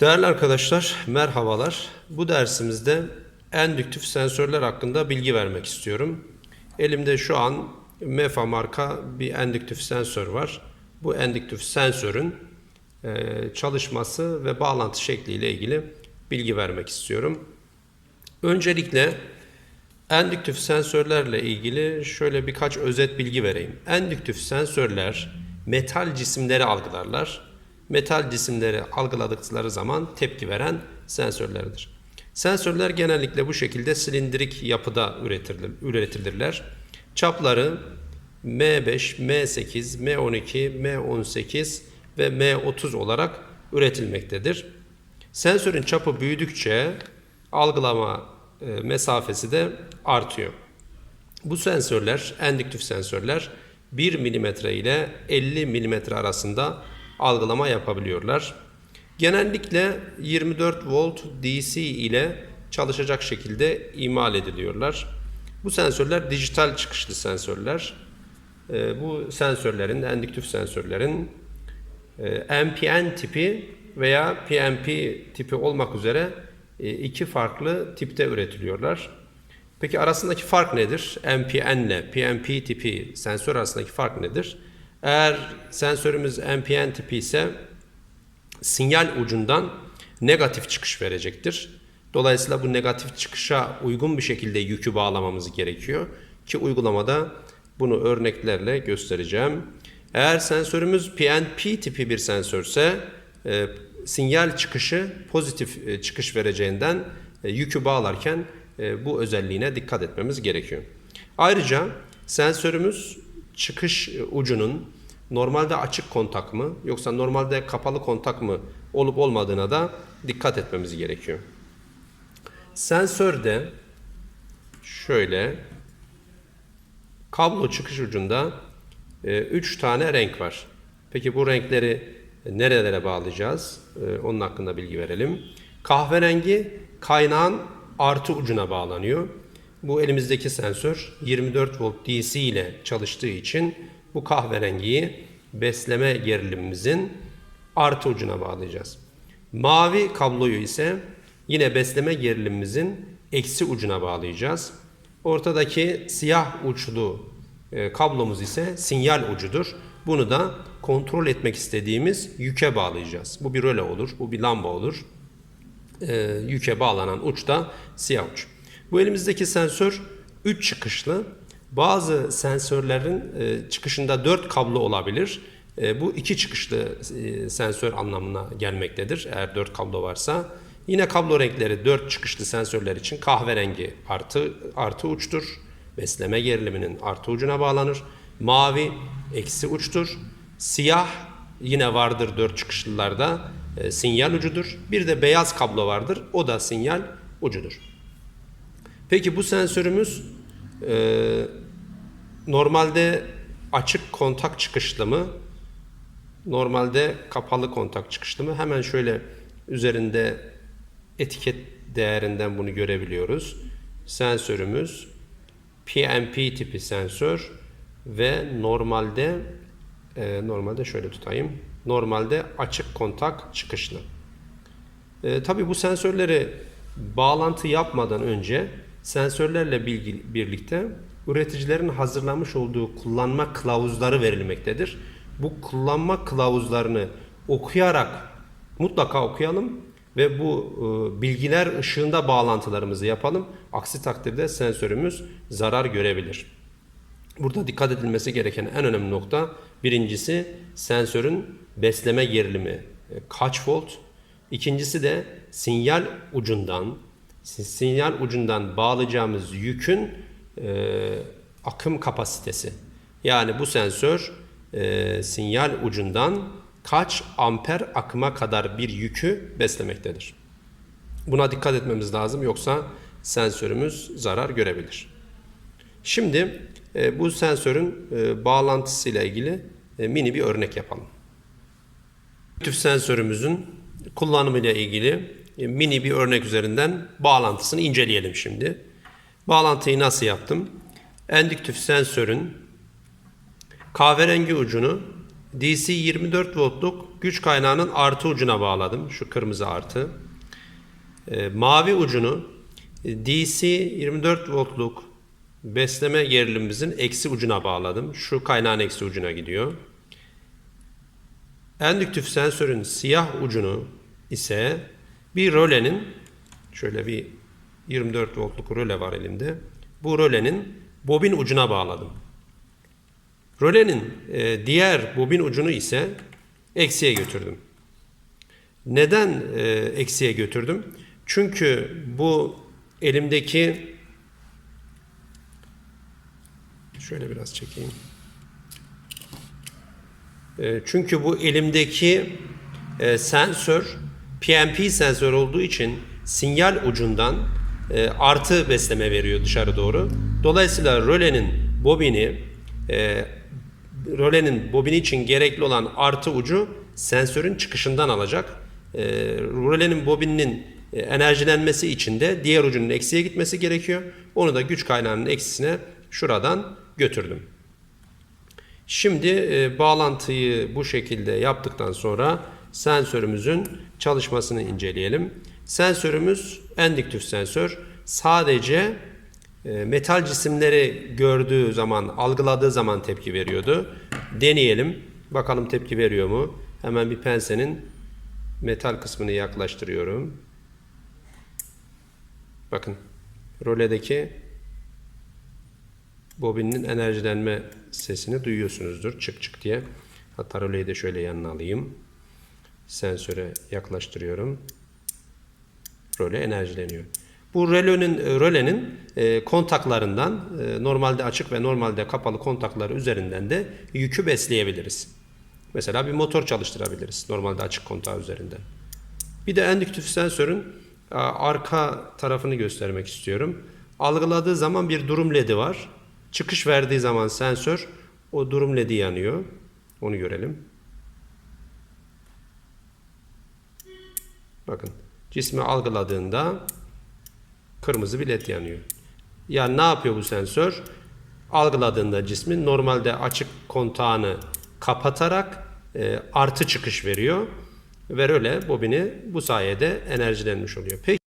Değerli arkadaşlar, merhabalar. Bu dersimizde endüktif sensörler hakkında bilgi vermek istiyorum. Elimde şu an MEFA marka bir endüktif sensör var. Bu endüktif sensörün e, çalışması ve bağlantı şekliyle ilgili bilgi vermek istiyorum. Öncelikle endüktif sensörlerle ilgili şöyle birkaç özet bilgi vereyim. Endüktif sensörler metal cisimleri algılarlar. Metal cisimleri algıladıkları zaman tepki veren sensörlerdir. Sensörler genellikle bu şekilde silindirik yapıda üretilir, üretilirler. Çapları M5, M8, M12, M18 ve M30 olarak üretilmektedir. Sensörün çapı büyüdükçe algılama mesafesi de artıyor. Bu sensörler, endüktif sensörler 1 mm ile 50 mm arasında algılama yapabiliyorlar. Genellikle 24 volt DC ile çalışacak şekilde imal ediliyorlar. Bu sensörler dijital çıkışlı sensörler. E, Bu sensörlerin, endüktif sensörlerin e, NPN tipi veya PNP tipi olmak üzere e, iki farklı tipte üretiliyorlar. Peki arasındaki fark nedir? NPN ile PNP tipi sensör arasındaki fark nedir? Eğer sensörümüz NPN tipi ise sinyal ucundan negatif çıkış verecektir. Dolayısıyla bu negatif çıkışa uygun bir şekilde yükü bağlamamız gerekiyor ki uygulamada bunu örneklerle göstereceğim. Eğer sensörümüz PNP tipi bir sensörse e, sinyal çıkışı pozitif e, çıkış vereceğinden e, yükü bağlarken e, bu özelliğine dikkat etmemiz gerekiyor. Ayrıca sensörümüz çıkış ucunun normalde açık kontak mı yoksa normalde kapalı kontak mı olup olmadığına da dikkat etmemiz gerekiyor. Sensörde şöyle kablo çıkış ucunda 3 tane renk var. Peki bu renkleri nerelere bağlayacağız? E, onun hakkında bilgi verelim. Kahverengi kaynağın artı ucuna bağlanıyor. Bu elimizdeki sensör 24 volt DC ile çalıştığı için bu kahverengiyi besleme gerilimimizin artı ucuna bağlayacağız. Mavi kabloyu ise yine besleme gerilimimizin eksi ucuna bağlayacağız. Ortadaki siyah uçlu e, kablomuz ise sinyal ucudur. Bunu da kontrol etmek istediğimiz yüke bağlayacağız. Bu bir röle olur, bu bir lamba olur. E, yüke bağlanan uç da siyah uç. Bu elimizdeki sensör 3 çıkışlı. Bazı sensörlerin e, çıkışında 4 kablo olabilir. E, bu iki çıkışlı e, sensör anlamına gelmektedir eğer 4 kablo varsa. Yine kablo renkleri 4 çıkışlı sensörler için kahverengi artı, artı uçtur. Besleme geriliminin artı ucuna bağlanır. Mavi eksi uçtur. Siyah yine vardır 4 çıkışlılarda e, sinyal ucudur. Bir de beyaz kablo vardır. O da sinyal ucudur. Peki bu sensörümüz e, normalde açık kontak çıkışlı mı? Normalde kapalı kontak çıkışlı mı? Hemen şöyle üzerinde etiket değerinden bunu görebiliyoruz. Sensörümüz PNP tipi sensör ve normalde e, normalde şöyle tutayım. Normalde açık kontak çıkışlı. E, tabii bu sensörleri bağlantı yapmadan önce sensörlerle bilgi, birlikte üreticilerin hazırlamış olduğu kullanma kılavuzları verilmektedir. Bu kullanma kılavuzlarını okuyarak mutlaka okuyalım ve bu e, bilgiler ışığında bağlantılarımızı yapalım. Aksi takdirde sensörümüz zarar görebilir. Burada dikkat edilmesi gereken en önemli nokta birincisi sensörün besleme gerilimi e, kaç volt? İkincisi de sinyal ucundan sinyal ucundan bağlayacağımız yükün e, akım kapasitesi. Yani bu sensör e, sinyal ucundan kaç amper akıma kadar bir yükü beslemektedir. Buna dikkat etmemiz lazım yoksa sensörümüz zarar görebilir. Şimdi e, bu sensörün e, bağlantısıyla ilgili e, mini bir örnek yapalım. Tüf sensörümüzün kullanımıyla ilgili e, mini bir örnek üzerinden bağlantısını inceleyelim şimdi. Bağlantıyı nasıl yaptım? Endüktif sensörün Kahverengi ucunu DC 24 voltluk güç kaynağının artı ucuna bağladım. Şu kırmızı artı. Mavi ucunu DC 24 voltluk besleme gerilimimizin eksi ucuna bağladım. Şu kaynağın eksi ucuna gidiyor. Endüktif sensörün siyah ucunu ise bir rölenin şöyle bir 24 voltluk röle var elimde. Bu rölenin bobin ucuna bağladım. Rölenin e, diğer bobin ucunu ise eksiye götürdüm. Neden e, eksiye götürdüm? Çünkü bu elimdeki şöyle biraz çekeyim. E, çünkü bu elimdeki e, sensör PNP sensör olduğu için sinyal ucundan e, artı besleme veriyor dışarı doğru. Dolayısıyla rölenin bobini e, rölenin bobini için gerekli olan artı ucu sensörün çıkışından alacak. Rölenin bobininin enerjilenmesi için de diğer ucunun eksiye gitmesi gerekiyor. Onu da güç kaynağının eksisine şuradan götürdüm. Şimdi e, bağlantıyı bu şekilde yaptıktan sonra sensörümüzün çalışmasını inceleyelim. Sensörümüz endüktif sensör. Sadece e, metal cisimleri gördüğü zaman, algıladığı zaman tepki veriyordu. Deneyelim. Bakalım tepki veriyor mu? Hemen bir pensenin metal kısmını yaklaştırıyorum. Bakın roledeki bobinin enerjilenme sesini duyuyorsunuzdur çık çık diye. Hatta röleyi de şöyle yanına alayım. Sensöre yaklaştırıyorum. Röle enerjileniyor. Bu rölenin, rölenin e, kontaklarından e, normalde açık ve normalde kapalı kontakları üzerinden de yükü besleyebiliriz. Mesela bir motor çalıştırabiliriz normalde açık kontağı üzerinden. Bir de endüktif sensörün arka tarafını göstermek istiyorum. Algıladığı zaman bir durum ledi var. Çıkış verdiği zaman sensör o durum ledi yanıyor. Onu görelim. Bakın cismi algıladığında kırmızı bir led yanıyor. Yani ne yapıyor bu sensör? Algıladığında cismin normalde açık kontağını kapatarak e, artı çıkış veriyor ve öyle bobini bu sayede enerjilenmiş oluyor. Peki